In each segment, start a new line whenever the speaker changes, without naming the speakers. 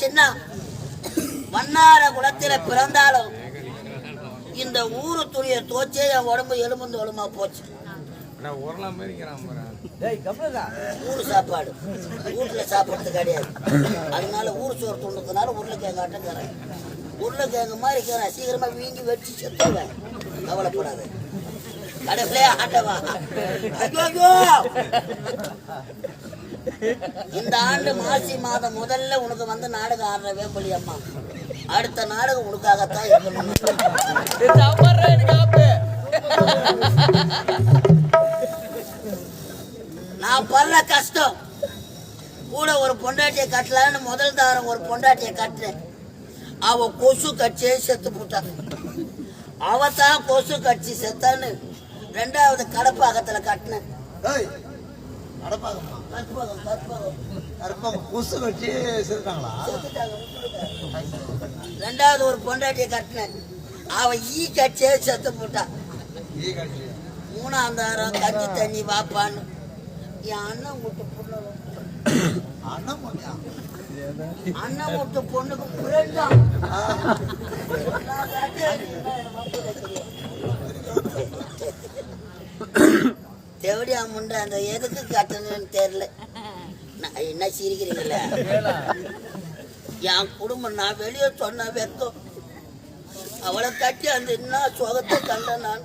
சின்ன வண்ணார குலத்தில பிறந்தாலும் இந்த ஊரு துணியை தோச்சே என் உடம்பு எலும்பு ஒழுமா போச்சு. ஊரு சாப்பாடு. வீட்டுல சாப்பிடுறது கிடையாது. அதனால ஊர் சோறு துண்டுக்கனால உருளைக்கிழங்கு ஆட்டங்கிறேன் உருளைக்கிழங்கு மாதிரி இருக்கிறேன் சீக்கிரமா வீங்கி வெட்டி செத்துவேன் கவலைப்படாத. கடைசிலே ஆட்டவா? இந்த ஆண்டு மாசி மாதம் முதல்ல உனக்கு வந்து நாடகம் ஆடுற வேம்பலி அம்மா. அடுத்த நாடகம் உனக்காகத்தான் நான் பல்ல கஷ்டம். கூட ஒரு பொண்டாட்டியை கட்டலான்னு முதல் தாரம் ஒரு பொண்டாட்டியை கட்டினேன். அவ கொசு கட்சியே செத்து போட்டா. அவ தான் கொசு கட்சி செத்தான்னு ரெண்டாவது கடப்பாகத்துல கட்டினேன்.
கடப்பாகமா
கற்பகம்
கொசு வச்சு செத்துட்டாங்களா.
ரெண்டாவது ஒரு பொண்டாட்டியை கட்டினேன் அவ ஈ கட்சியே செத்து போட்டா.
ஈ கட்சி.
மூணாம் தாரம் கஞ்சி தண்ணி வாப்பான்னு. என் அண்ணன் விட்டு பொண்ணு.
அண்ணன் மணியா
அண்ணன் விட்டு பொண்ணுக்கு ஃப்ரெண்டா தேவடியா முண்டை அந்த எதுக்கு கட்டணும்னு தெரியல. நான் என்ன சிரிக்கிறீங்களே? என் குடும்பம் நான் வெளியே சொன்ன வெக்கம். அவளை கட்டி அந்த என்ன சுகத்தை கண்டேன் நான்.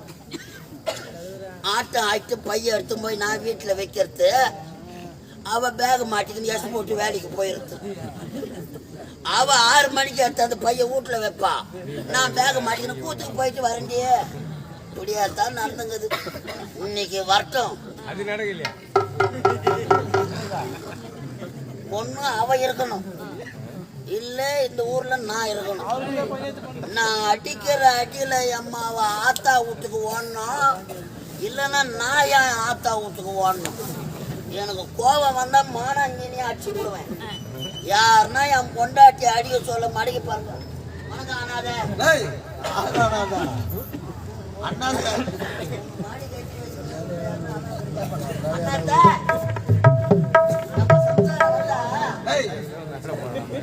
ஆட்டம் ஆட்டு பைய எடுத்து போய் நான் வீட்டில் வைக்கிறது. அவ பேக மாட்டிக்கின்னு எஸ் போட்டு வேலைக்கு போயிருது. அவ ஆறு மணிக்கு எடுத்து அந்த பையன் வீட்டில் வைப்பா. நான் பேக மாட்டிக்கின்னு கூத்துக்கு போயிட்டு வரண்டியே இப்படியாத்தான் நடந்துங்குது. இன்னைக்கு வரட்டும்
அது நடக்கலையா?
ஒண்ணு அவ இருக்கணும். இல்ல இந்த ஊர்ல நான் இருக்கணும். நான் அடிக்கிற அடியில அம்மாவை ஆத்தா வீட்டுக்கு ஓடணும். இல்லைன்னா நான் என் ஆத்தா வீட்டுக்கு ஓடணும்? எனக்கு கோபம் வந்தா மானாங்கினி அடிச்சு விடுவேன். யாருன்னா என் பொண்டாட்டி அடிக்க சொல்ல மடக்கி பாருங்க. வணக்கம் அண்ணாத.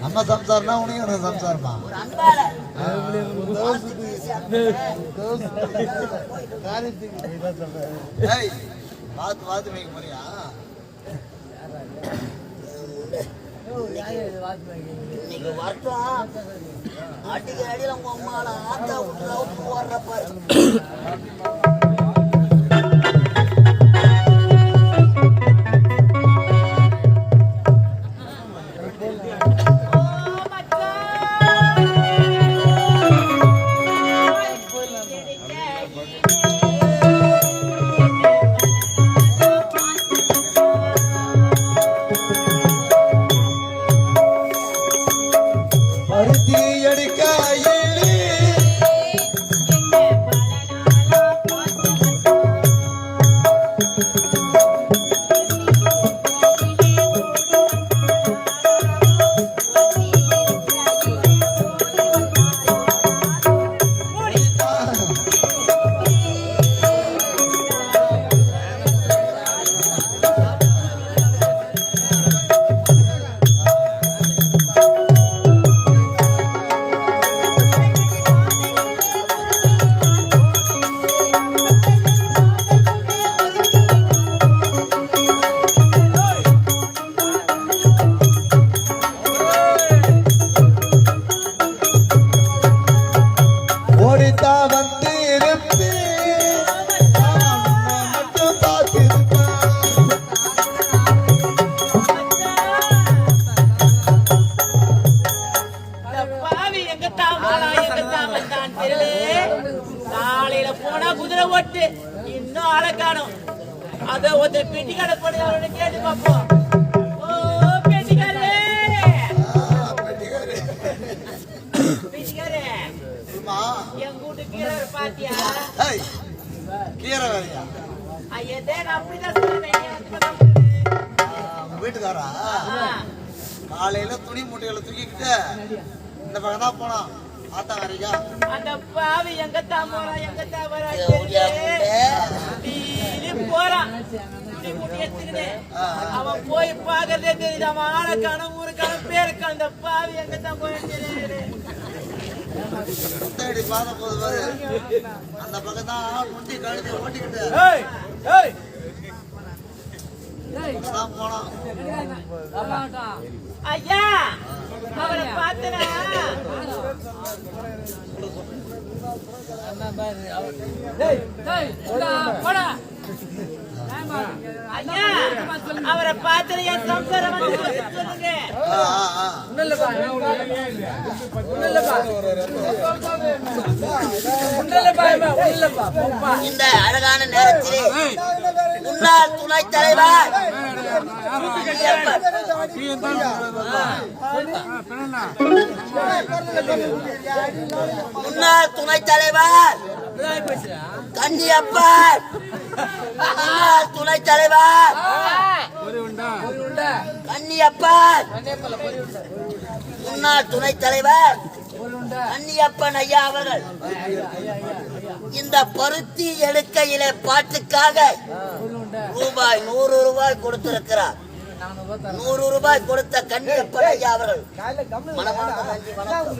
நம்ம
சம்சாரம்னா உனக்கு எனக்கு சம்சாரமா?
பார்த்து
பார்த்து வைக்க போறியா?
அடிக்க அடியில் உங்க அம்மால ஆத்தா விட்டு அவுத்து
வீட்டுக்காரா. காலையில துணி மூட்டைகளை தூக்கிக்கிட்டு இந்த பக்கம் தான் போனான். ஆத்தா வரையா
அந்த பாவி எங்க தாமலா எங்க போறான் துணி மூட்டை எடுத்துக்கின்னு. அவன் போய் பார்க்கறதே தெரியுது. அவன் ஆளை காணும் ஊரு காணும் பேருக்கு அந்த பாவி எங்க தான் போய் தெரியுது.
முத்தடி பாத போது பாரு. அந்த பக்கம் தான் முட்டி கழுத்து ஓட்டிக்கிட்டு.
ஏய் ஏய்.
தான் போனோம்
ஐயா அவரை பார்த்தனா? ஐயா அவரை பார்த்தன என் சம்சாரம்
இந்த அழகான நேரத்திலே முன்னாள் துணைத் தலைவர் முன்னாள் துணைத் தலைவர் கன்னியப்பன் துணை தலைவர். கன்னியப்பன் முன்னாள் துணைத் தலைவர். கன்னியப்பன் ஐயா அவர்கள். இந்த பருத்தி எடுக்கையில பாட்டுக்காக ரூபாய் நூறு ரூபாய் கொடுத்திருக்கிறார். நூறு ரூபாய் கொடுத்த கன்னியப்பன் ஐயா அவர்கள். மனமான நன்றி வணக்கம்.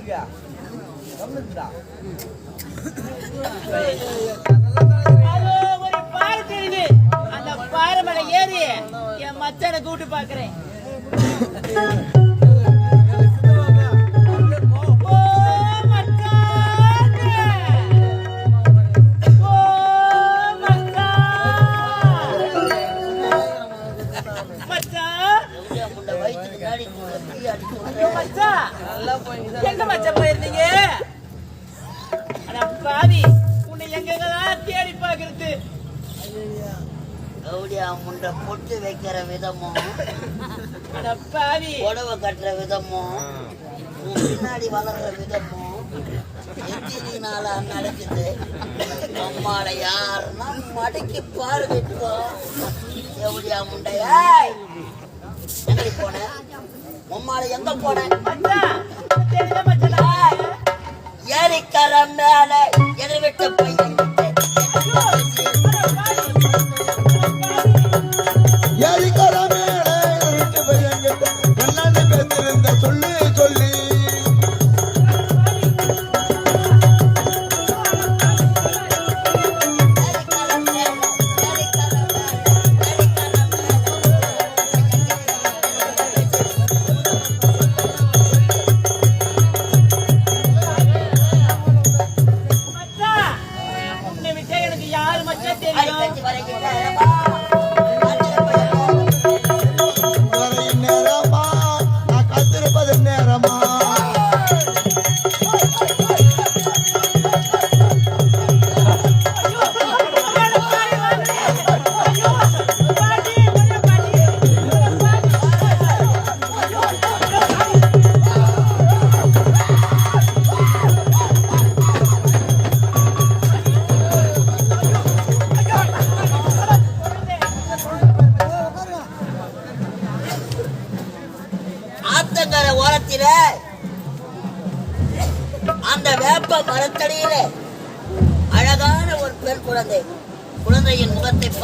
ஒரு அந்த பாறை ஏறி என் மச்சனை கூட்டு பாக்குறேன் மச்சான். மச்சான் எங்க போயிருந்தீங்க? பாதி பாவி உன்னை எங்கெங்கெல்லாம் தேடி பாக்குறது
கவுடியா முண்டை பொட்டு வைக்கிற விதமும் புடவை கட்டுற விதமும் பின்னாடி வளர்ற விதமும் எத்தினால நடக்குது. அம்மாட யாருன்னா மடக்கி பாரு இப்போ எப்படியா முண்டையா எங்கடி போன? உம்மாட எங்க போன?
மச்சான் தெரியல மச்சான்?
ஏரிக்கர மேல எதிர்விட்ட பையன்.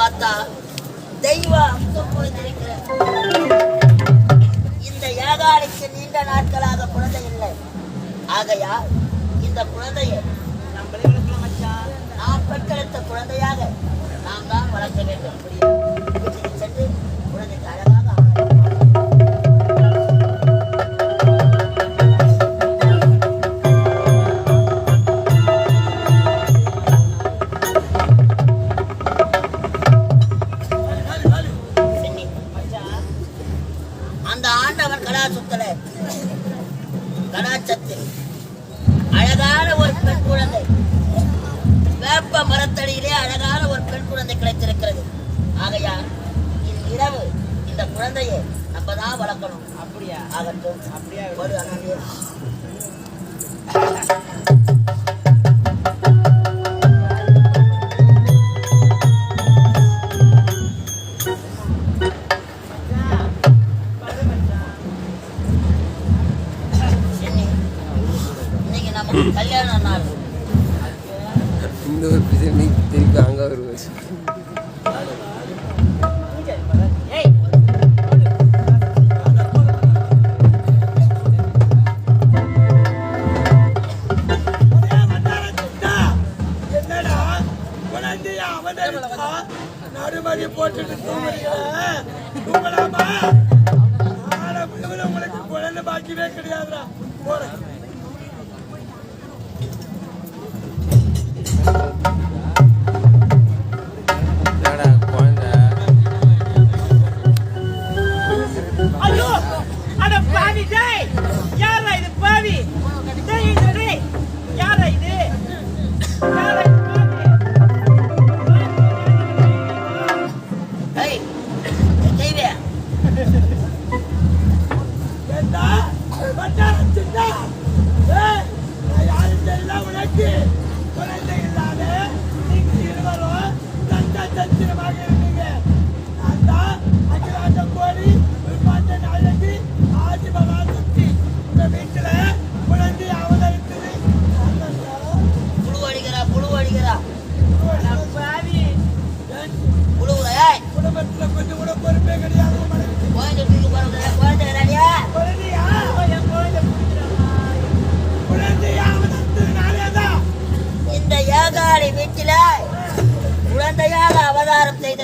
பார்த்தா தெய்வ அம்சம் போய் இந்த ஏகாலிக்கு நீண்ட நாட்களாக குழந்தை இல்லை. ஆகையால் இந்த குழந்தையை நாம் பெற்றெடுத்த குழந்தையாக நாம் தான் வளர்க்க வேண்டும். சென்று குழந்தைக்கு அழகாக இந்த ஒரு
பிரச்சனை திருப்பி அங்கே வருவாச்சு
போறேன்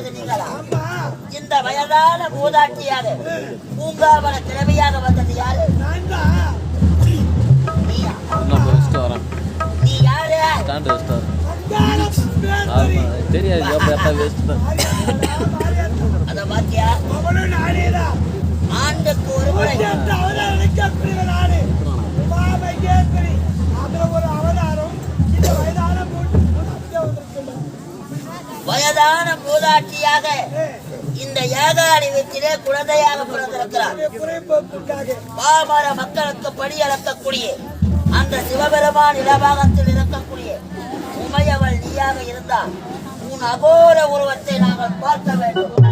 வந்தது நீங்களா இந்த வயதான மூதாட்டியாக பூங்காவன திறமையாக வந்தது யாரு?
தெரியாது
ஆண்டுக்கு ஒரு அன்னதான மூதாட்டியாக இந்த ஏகாடிவத்திலே குழந்தையாக பிறந்திருக்கிறார். பாமர மக்களுக்கு படி அளக்கக்கூடிய அந்த சிவபெருமான் இலபாகத்தில் இருக்கக்கூடிய உமையவள் நீயாக இருந்தால் உன் அகோர உருவத்தை நாங்கள் பார்க்க வேண்டும்.